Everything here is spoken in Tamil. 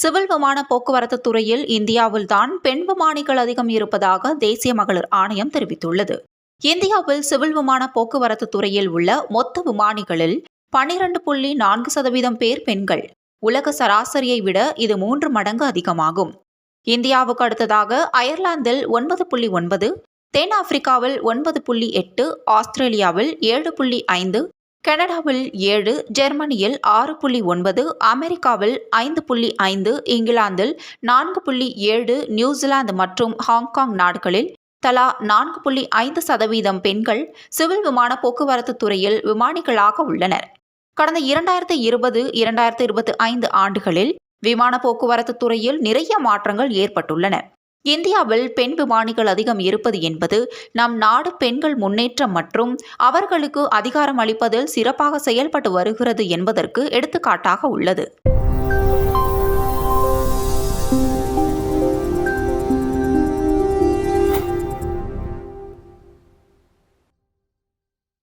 சிவில் விமான போக்குவரத்து துறையில் இந்தியாவில்தான் பெண் விமானிகள் அதிகம் இருப்பதாக தேசிய மகளிர் ஆணையம் தெரிவித்துள்ளது. இந்தியாவில் சிவில் விமான போக்குவரத்து துறையில் உள்ள மொத்த விமானிகளில் பனிரெண்டு புள்ளி நான்கு சதவீதம் பேர் பெண்கள். உலக சராசரியை விட இது மூன்று மடங்கு அதிகமாகும். இந்தியாவுக்கு அடுத்ததாக அயர்லாந்தில் ஒன்பது புள்ளி ஒன்பது தென்னாப்பிரிக்காவில் ஒன்பது புள்ளி எட்டு ஆஸ்திரேலியாவில் ஏழு புள்ளி ஐந்து கனடாவில் ஏழு ஜெர்மனியில் ஆறு புள்ளி ஒன்பது அமெரிக்காவில் ஐந்து புள்ளி ஐந்து இங்கிலாந்தில் நான்கு புள்ளி ஏழு நியூசிலாந்து மற்றும் ஹாங்காங் நாடுகளில் தலா நான்கு புள்ளி ஐந்து சதவீதம் பெண்கள் சிவில் விமான போக்குவரத்து துறையில் விமானிகளாக உள்ளனர். கடந்த இரண்டாயிரத்து இருபது இரண்டாயிரத்து இருபத்தி ஐந்து ஆண்டுகளில் விமான போக்குவரத்து துறையில் நிறைய மாற்றங்கள் ஏற்பட்டுள்ளன. இந்தியாவில் பெண் விமானிகள் அதிகம் இருப்பது என்பது நம் நாடு பெண்கள் முன்னேற்றம் மற்றும் அவர்களுக்கு அதிகாரம் அளிப்பதில் சிறப்பாக செயல்பட்டு வருகிறது என்பதற்கு எடுத்துக்காட்டாக உள்ளது.